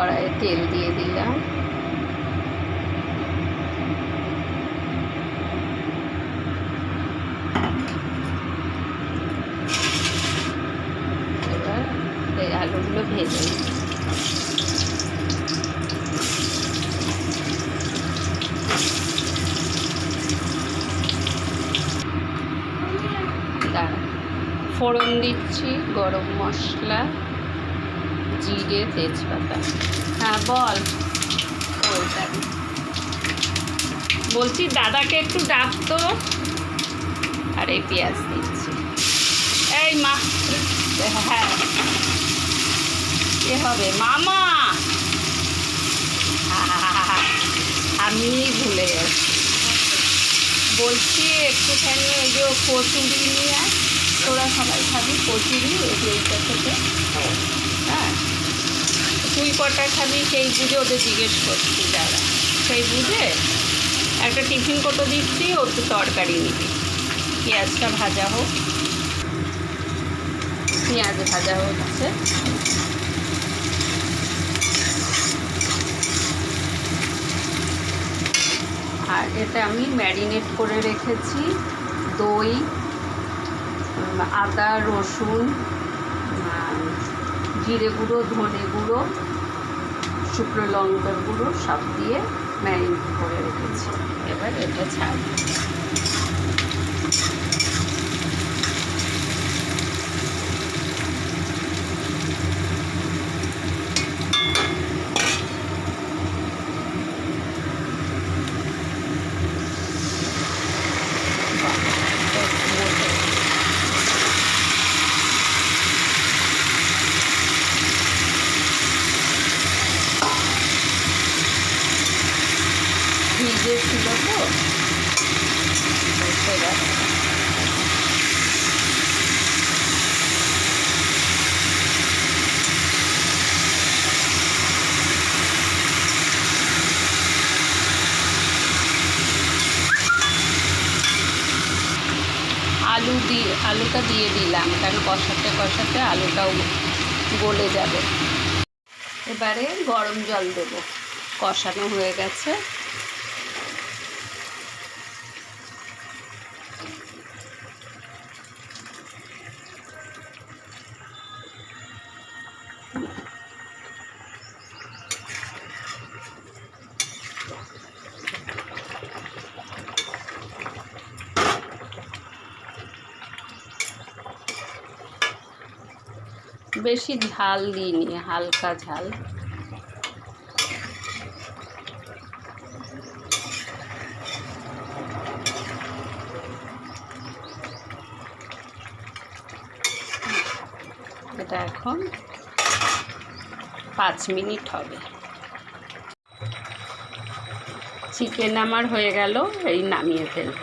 কড়াইয়ে তেল দিয়ে দিলাম। এবার এই আলুগুলো ভেজে ফোড়ন দিচ্ছি গরম মশলা। জিরে, তেজপাতা। হ্যাঁ বল। বলছি, দাদাকে একটু ডাক তো। আর এই পেঁয়াজ দিচ্ছি। এই মা হ্যাঁ। এ হবে, মামা। আমি ভুলে গেছি। বলছি, একটুখানি ওই যে কচুরি নিয়ে। তোরা সবাই খাবি কচুরি ওই এইটা থেকে। তুই কটা খাবি, সেই বুঝে ওদের জিজ্ঞেস করছি দাদা। সেই বুঝে একটা টিফিন কোটো দিচ্ছি, ও একটু তরকারি নিবি। পেঁয়াজটা ভাজা হোক। পেঁয়াজ ভাজা হচ্ছে আর এটা আমি ম্যারিনেট করে রেখেছি। দই, আদা, রসুন জিরে গুঁড়ো, ধনে গুঁড়ো, শুকনো লঙ্কার গুঁড়ো সব দিয়ে ম্যারিনেট করে রেখেছি। এবার এটা ছাড় ভিজে ছিল তো আলু দিয়ে, আলুটা দিয়ে দিলাম। কারণ কষাতে কষাতে আলুটাও গলে যাবে। এবারে গরম জল দেবো। কষানো হয়ে গেছে। বেশি ঝাল দিইনি হালকা ঝাল। এটা এখন পাঁচ মিনিট হবে। চিকেন আমার হয়ে গেল এই নামিয়ে ফেলব।